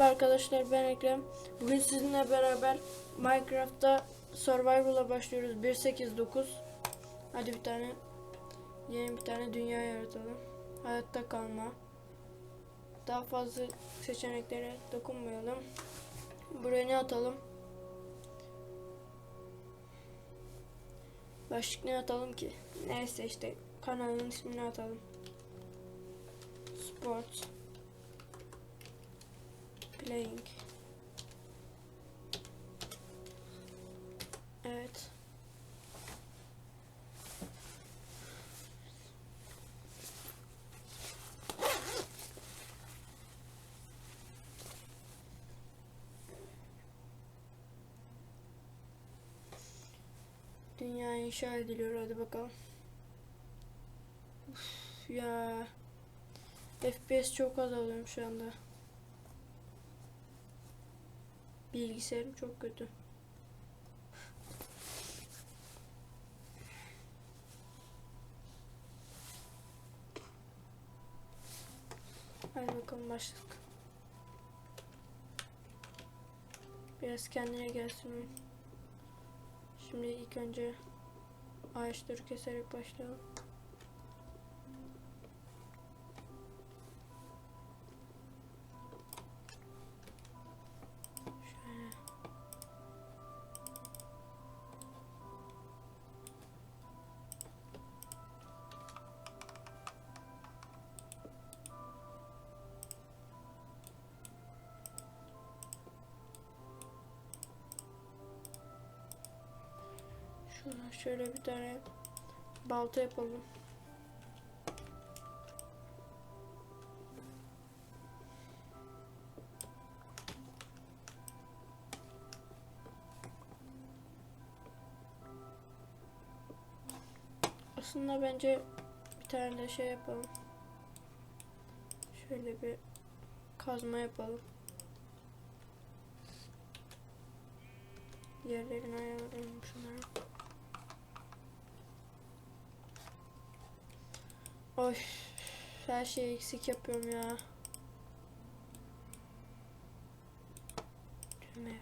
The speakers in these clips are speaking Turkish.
Arkadaşlar ben Ekrem. Bugün sizinle beraber Minecraft'ta Survival'a başlıyoruz. 1.8.9 Hadi bir tane yeni bir tane dünya yaratalım. Hayatta kalma. Daha fazla seçeneklere dokunmayalım. Buraya ne atalım? Başlık ne atalım ki? Neyse işte kanalın ismini atalım. Sport Playing. Evet. Dünya inşa ediliyor hadi bakalım. Uf, ya FPS çok azalıyorum şu anda. Bilgisayarım çok kötü. Hadi bakalım başladık. Biraz kendine gelsin. Şimdi ilk önce ağaçları keserek başlayalım. Şuradan şöyle bir tane balta yapalım. Aslında bence bir tane de şey yapalım. Şöyle bir kazma yapalım. Yerlerini ayarlayalım şunları. Oy, her şeyi eksik yapıyorum ya. Düğme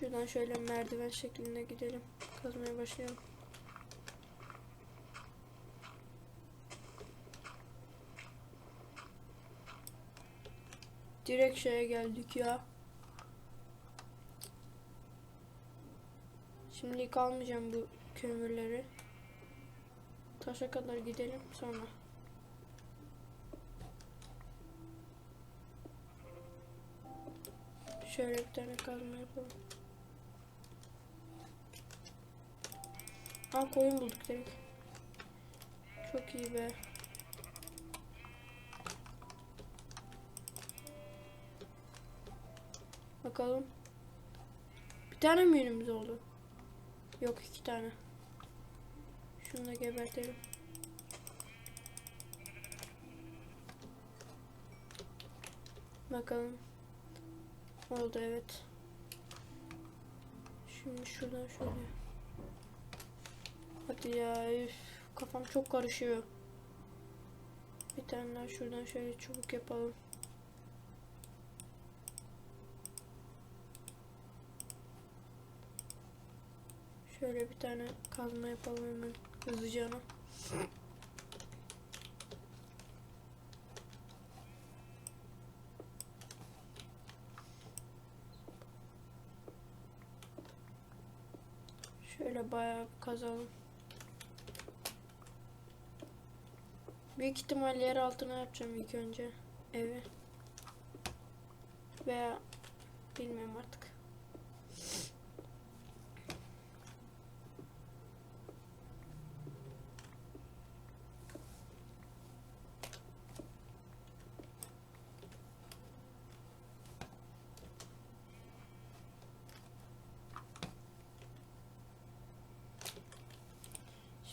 Şuradan şöyle merdiven şeklinde gidelim. Kazmaya başlayalım. Direkt şeye geldik ya. Şimdi kalmayacağım bu kömürleri. Taşa kadar gidelim sonra. Şöyle bir tane kazma yapalım. Ha koyun bulduk direkt. Çok iyi be. Bakalım. Bir tane mi yünümüz oldu? Yok iki tane. Şunu da gebertelim. Bakalım. Oldu evet. Şimdi şuradan şöyle. Hadi ya üf, kafam çok karışıyor. Bir tane daha şuradan şöyle çubuk yapalım. Şöyle bir tane kazma yapalım hemen hızlıca. Şöyle bayağı kazalım. Büyük ihtimalle yer altına yapacağım ilk önce evi. Veya bilmiyorum artık.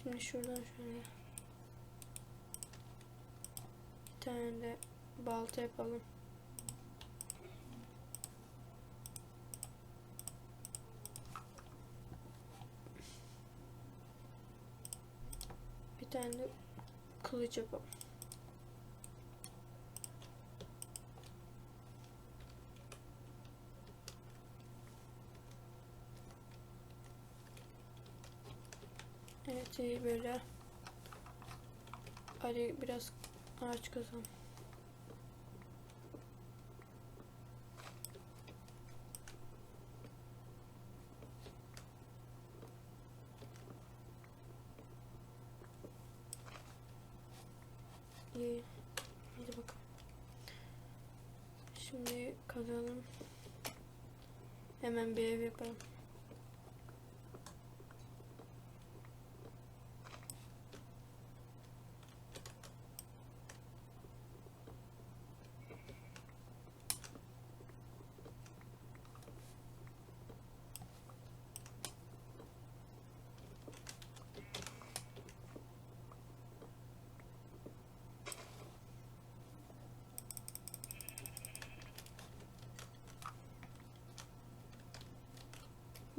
Şimdi şuradan şöyle tane de balta yapalım. Bir tane de kılıç yapalım. Evet iyi böyle. Hadi biraz ağaç kazalım. İyi. Hadi bakalım. Şimdi kazalım. Hemen bir ev yapalım.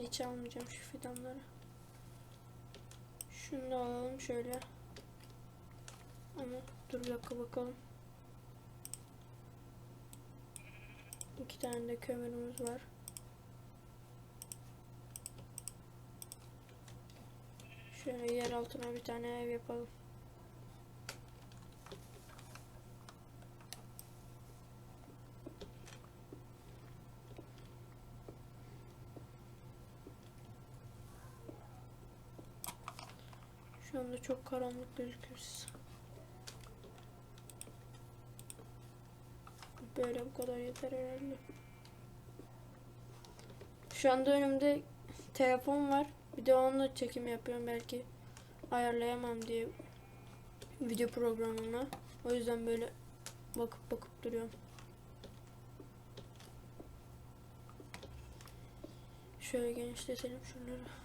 Hiç almayacağım şu fidanları. Şunu da alalım şöyle. Ama dur bir dakika bakalım. İki tane de kömürümüz var. Şöyle yer altına bir tane ev yapalım. Şu anda çok karanlık gözüküyor siz. Böyle bu kadar yeter herhalde. Şu anda önümde telefon var. Bir de onunla çekim yapıyorum belki ayarlayamam diye video programına. O yüzden böyle bakıp bakıp duruyorum. Şöyle genişletelim şunları.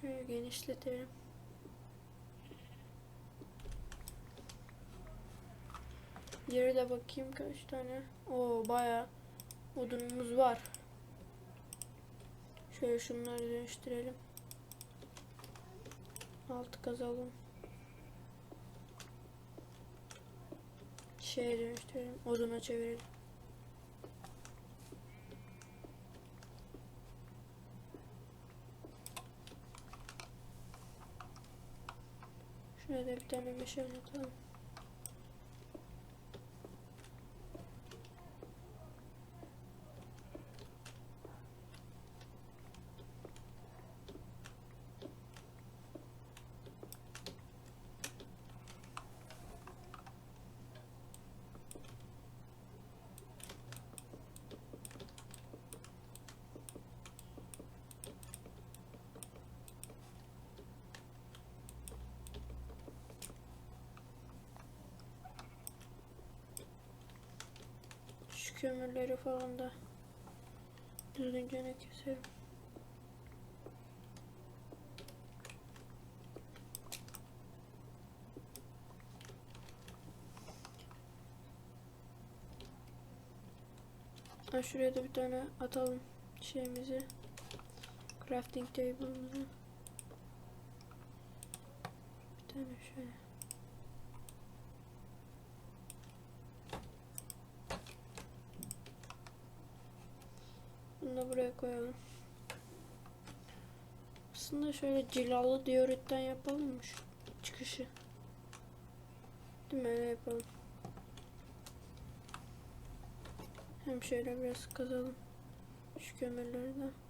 Şöyle genişletelim. Yere de bakayım kaç tane. Oo baya odunumuz var. Şöyle şunları dönüştürelim. Altı kazalım. Şeye dönüştürelim. Oduna çevirelim. Şuraya da bir kömürleri falan da düzgünce keserim. Ha şuraya da bir tane atalım şeyimizi. Crafting table'ımızı. Bir tane şöyle. Da buraya koyalım. Aslında şöyle cilalı diyoritten yapalım mı çıkışı? Değil mi? Öyle yapalım. Hem şöyle biraz kazalım. Şu kömürleri de.